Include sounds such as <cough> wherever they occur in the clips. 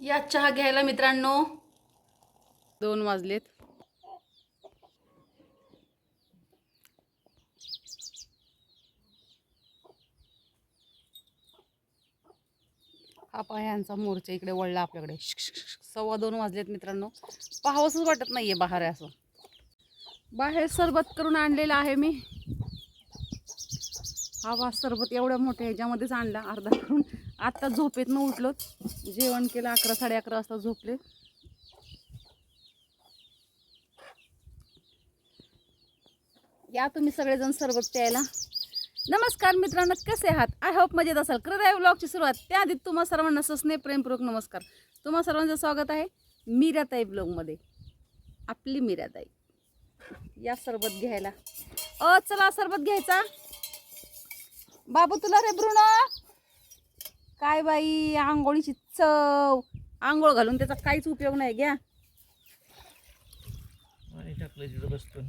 या चहा घ्यायला मित्रांनो. दोन वाजलेत. हा पायांचा मोर्चा इकडे वळला आपल्याकडे. सव्वा दोन वाजलेत मित्रांनो. पाहावंसच वाटत नाहीये बाहेर असं. बाहेर सरबत करून आणलेलं आहे मी. हा वास सरबत एवढ्या मोठ्या ह्याच्यामध्येच आणला अर्धा करून. आत्ता झोपेतनं उठलो जेवण केलं अकरा साडे अकरा वाजता झोपले. या तुम्ही सगळेजण सरबत प्यायला. नमस्कार मित्रांनो कसे आहात? आय होप मजेत असाल. कृदय ब्लॉगची सुरुवात त्याआधी तुम्हा सर्वांना सस्ने प्रेमपूर्वक नमस्कार. तुम्हा सर्वांचं स्वागत आहे मीराताई ब्लॉगमध्ये आपली मीराताई. या सरबत घ्यायला. अ चला सरबत घ्यायचा. बाबू तुला रे भ्रूण. काय बाई आंघोळीची चव. आंघोळ घालून त्याचा काहीच उपयोग नाही घ्या. बसतो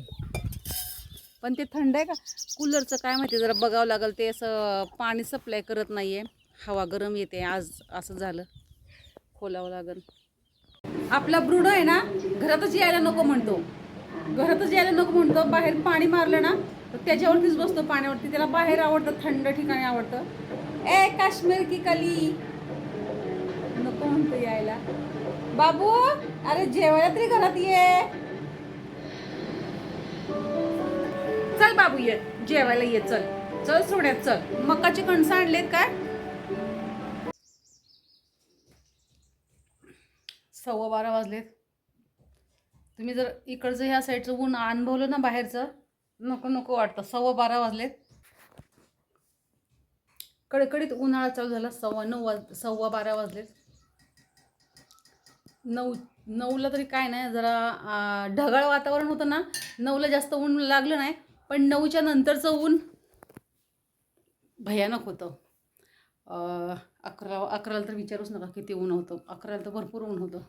पण ते थंड आहे का? कूलरचं काय माहिती जरा बघावं लागेल. ते असं पाणी सप्लाय करत नाहीये. हवा गरम येते आज असं झालं. खोलावं लागेल. आपला ब्रुड आहे ना घरातच यायला नको म्हणतो. घरातच यायला नको म्हणतो. बाहेर पाणी मारलं ना तर त्याच्यावरतीच बसतो पाण्यावरती. त्याला बाहेर आवडतं थंड ठिकाणी आवडतं. ए काश्मीर की कली. नको म्हणतो यायला. बाबू अरे जेवायला तरी घरात ये. चल बाबू ये. जेवायला ये चल. चल सोड्यात चल. मकाची कणसं आणलेत काय? सव्वा बारा वाजलेत. तुम्ही जर इकडचं ह्या साईडचं ऊन अनुभवलं ना बाहेरचं नको नको वाटतं. सव्वा बारा वाजलेत. कडकडीत उन्हाळा चालू झाला सव्वा नऊ वाज सव्वा बारा वाजले. नऊ नऊला तरी काय नाही जरा ढगाळ वातावरण होतं ना नऊला जास्त ऊन लागलं नाही पण नऊच्या नंतरचं ऊन भयानक होतं. अकरा अकराला तर विचारूच नका किती ऊन होतं. अकराला तर भरपूर ऊन होतं.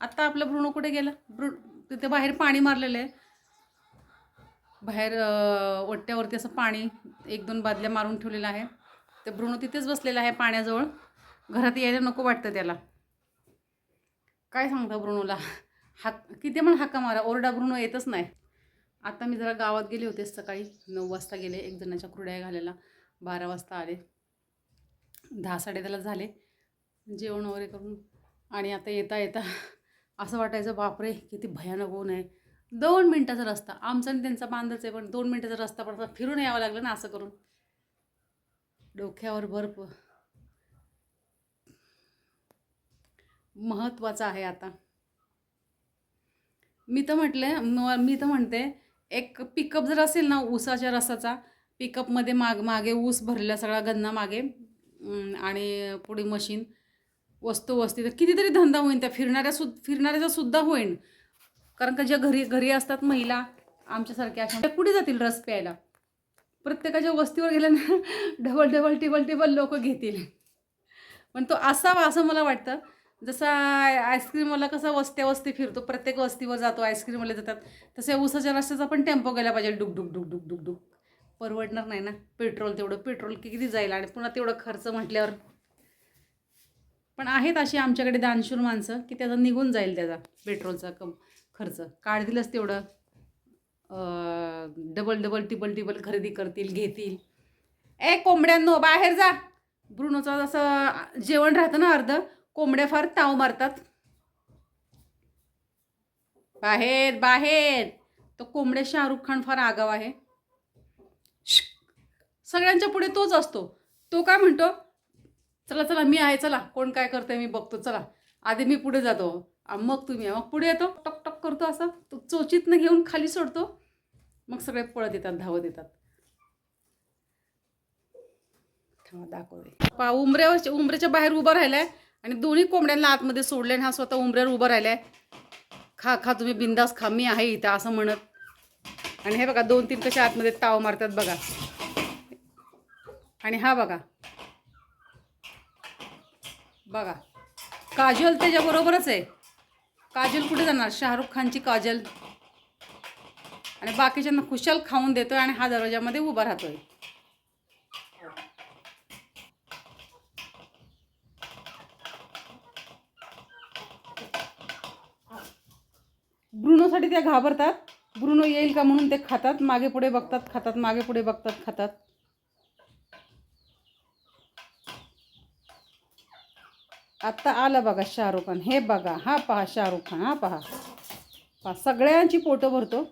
आत्ता आपलं भ्रूण कुठे गेलं? भ्रू तिथे बाहेर पाणी मारलेलं आहे. बाहेर ओट्ट्यावरती ओट्यावरती असं पाणी एक दोन बादल्या मारून ठेवलेलं आहे. ते भ्रूण तिथेच बसलेला आहे पाण्याजवळ. घरात यायला नको वाटतं त्याला. काय सांगता भ्रूणूला? हाक किती पण हाका मारा ओरडा भ्रूण येतच नाही. आता मी जरा गावात गेले होते सकाळी नऊ वाजता गेले एक जणाच्या कुरड्या घालायला. बारा वाजता आले. दहा साडे त्याला झाले. जेवण वगैरे करून आणि आता येता येता असं वाटायचं बापरे किती भयानक ऊन आहे. दोन मिनटाचा रस्ता. आमचा आणि त्यांचा बांधच आहे पण दोन मिनटाचा रस्ता पण फिरून यावं लागलं ना असं करून. डोक्यावर बर्फ महत्त्वाचं आहे आता. मी तर म्हटले मी तर म्हणते एक पिकअप जर असेल ना ऊसाच्या रसाचा पिकअपमध्ये माग मागे ऊस भरलेला सगळा गन्ना मागे आणि पुढे मशीन वस्तू वस्ती तर कितीतरी धंदा होईन त्या फिरणाऱ्या सु फिरणाऱ्याचा सुद्धा होईन. कारण का ज्या घरी घरी असतात महिला आमच्यासारख्या अशा कुठे जातील रस प्यायला? प्रत्येकाच्या वस्तीवर गेल्यानं <laughs> डबल डबल टेबल टेबल लोक घेतील. पण तो असावा असं मला वाटतं. जसा आईस्क्रीमवाला कसा वस्त्या वस्ती फिरतो प्रत्येक वस्तीवर जातो आईस्क्रीमवाले जातात तसे उसाच्या रस्त्याचा पण टेम्पो गेला पाहिजे. डुक डुक डुक डुक डुक डुक. परवडणार नाही ना? पेट्रोल तेवढं पेट्रोल किती जाईल आणि पुन्हा तेवढं खर्च म्हटल्यावर? पण आहेत अशी आमच्याकडे दानशूर माणसं की त्याचा निघून जाईल त्याचा पेट्रोलचा कम खर्च. काढतीलच तेवढं. डबल डबल टिबल टिबल खरेदी करतील घेतील. ए कोंबड्यांनो बाहेर जा. ब्रुनोचं जसं जेवण राहतं ना अर्ध. कोंबड्या फार ताव मारतात. बाहेर बाहेर. तो कोंबड्या शाहरुख खान फार आगाव आहे. सगळ्यांच्या पुढे तोच असतो. तो काय म्हणतो? चला चला मी आहे चला. कोण काय करते मी बघतो. चला. आधी मी पुढे जातो. मग तुम्ही मग पुढे येतो. टक टक करतो असं तो चोचीतनं घेऊन खाली सोडतो. मग सगळे पळत येतात धावत येतात. दाखवते. पा उंबऱ्यावर उंबऱ्याच्या बाहेर उभा राहिलाय आणि दोन्ही कोंबड्यांना आतमध्ये सोडले आणि हा स्वतः उंबऱ्यावर उभा राहिलाय. खा खा तुम्ही बिंदास खा मी आहे इथं असं म्हणत. आणि हे बघा दोन तीन कसे आतमध्ये ताव मारतात बघा. आणि हा बघा. बघा. काजल त्याच्याबरोबरच आहे. काजल कुठे जाणार? शाहरुख खानची काजल. आणि बाकीच्यांना खुशाल खाऊन देतोय आणि हा दरवाजामध्ये उभा राहतोय. ब्रुनोसाठी त्या घाबरतात. ब्रुनो येईल का म्हणून ते खातात. मागे पुढे बघतात खातात मागे पुढे बघतात खातात. आत्ता आलं बघा शाहरुख खान. हे बघा हा पहा शाहरुख खान हा पहा. पहा सगळ्यांची पोटं भरतो.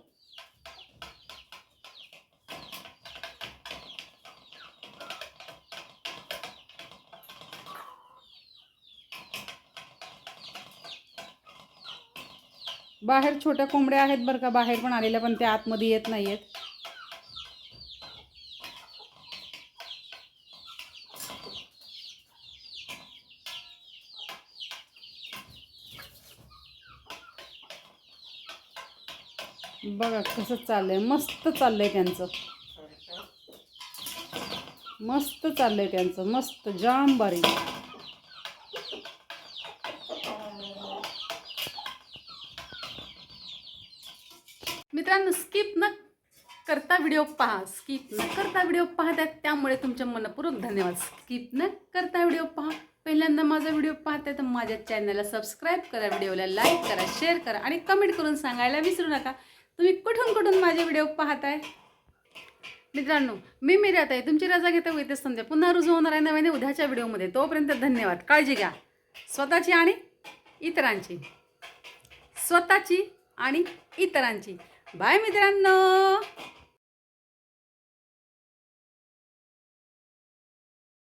बाहेर छोट्या कोंबड्या आहेत बरं का बाहेर पण आलेल्या पण त्या आतमध्ये येत नाही आहेत बघा कसं चाललंय. मस्त चाललंय त्यांचं. मस्त चाललंय त्यांचं. मस्त जाम बारीक मित्रांनो स्किप न करता व्हिडिओ पहा. स्किप न करता व्हिडिओ पाहतात त्यामुळे तुमच्या मनपूर्वक धन्यवाद. स्किप न करता व्हिडिओ पहा. पहिल्यांदा माझा व्हिडिओ पाहताय तर माझ्या चॅनलला सबस्क्राईब करा. व्हिडिओला लाईक करा शेअर करा आणि कमेंट करून सांगायला विसरू नका. तुम्ही कुठून कुठून माझे व्हिडिओ पाहताय? मित्रांनो मी मी राहत आहे तुमची रजा घेता येते समजा पुन्हा रुजू होणार आहे नव्याने उद्याच्या व्हिडिओमध्ये. तोपर्यंत धन्यवाद. काळजी घ्या. स्वतःची आणि इतरांची. स्वतःची आणि इतरांची. बाय मित्रांनो!